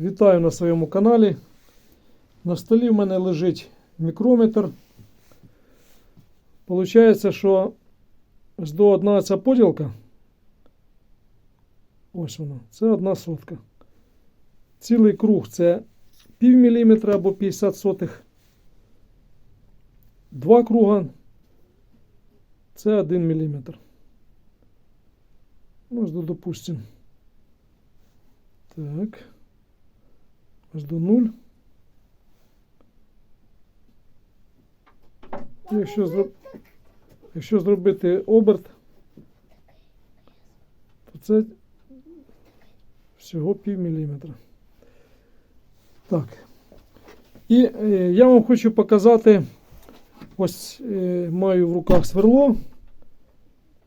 Вітаю на своєму каналі. На столі в мене лежить мікрометр. Получається, що ось до одна ця поділка. Ось вона. Це одна сотка. Цілий круг це пів міліметра або 50 сотих. Два круга це 1 міліметр. Можна, допустимо. Так. Аж до 0. Якщо, зроб... Якщо зробити оберт, то це всього пів міліметра. Так. І е, я вам хочу показати, ось е, маю в руках сверло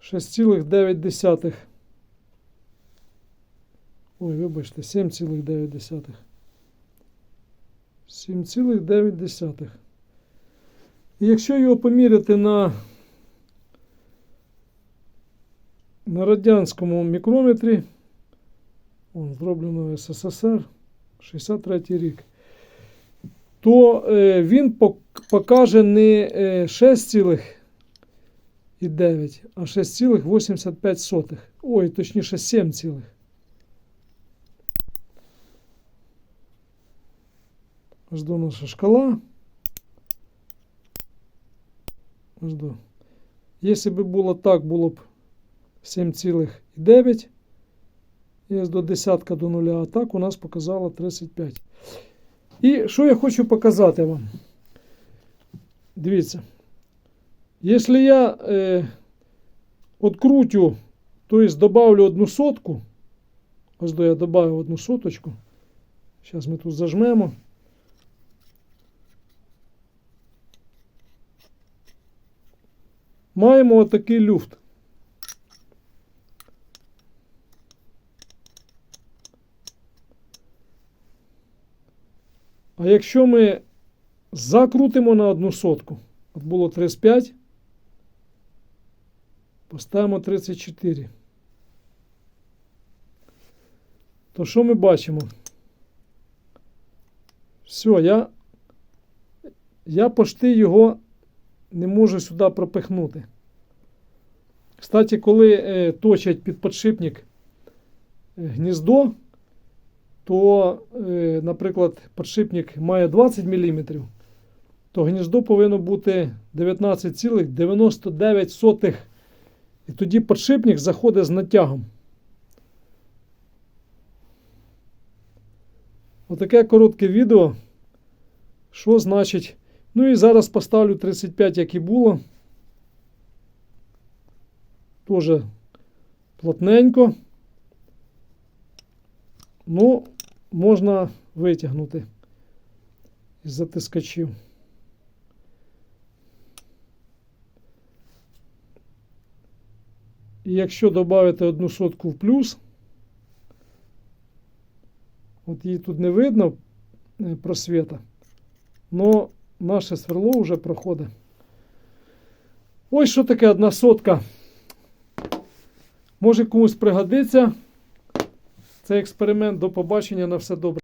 6,9. Ой, вибачте, 7,9. 7,9. І якщо його поміряти на, на радянському мікрометрі, он, зроблено в СССР 63 рік, то е, він покаже не е, 6,9, а 6,85. Ой, точніше 7, цілих. До наша шкала. Ось до. Якщо б було так, було б 7,9. І ось до десятка до нуля, а так у нас показало 35. І що я хочу показати вам? Дивіться. Якщо я е, открутю, тобто добавлю одну сотку, ось до я добавив одну соточку. Зараз ми тут зажмемо. Маємо отакий люфт. А якщо ми закрутимо на одну сотку, от було 35, поставимо 34. То що ми бачимо? Все, я, я почти його не можу сюди пропихнути. Кстати, коли е, точать під подшипник е, гніздо, то, е, наприклад, подшипник має 20 мм, то гніздо повинно бути 19,99. І тоді подшипник заходить з натягом. Отаке коротке відео. Що значить? Ну і зараз поставлю 35, як і було. Тоже плотненько. Ну, можна витягнути із затискачів. І якщо додати одну сотку в плюс, от її тут не видно е, просвіта, но наше сверло вже проходить. Ось що таке одна сотка. Може комусь пригодиться цей експеримент. До побачення на все добре.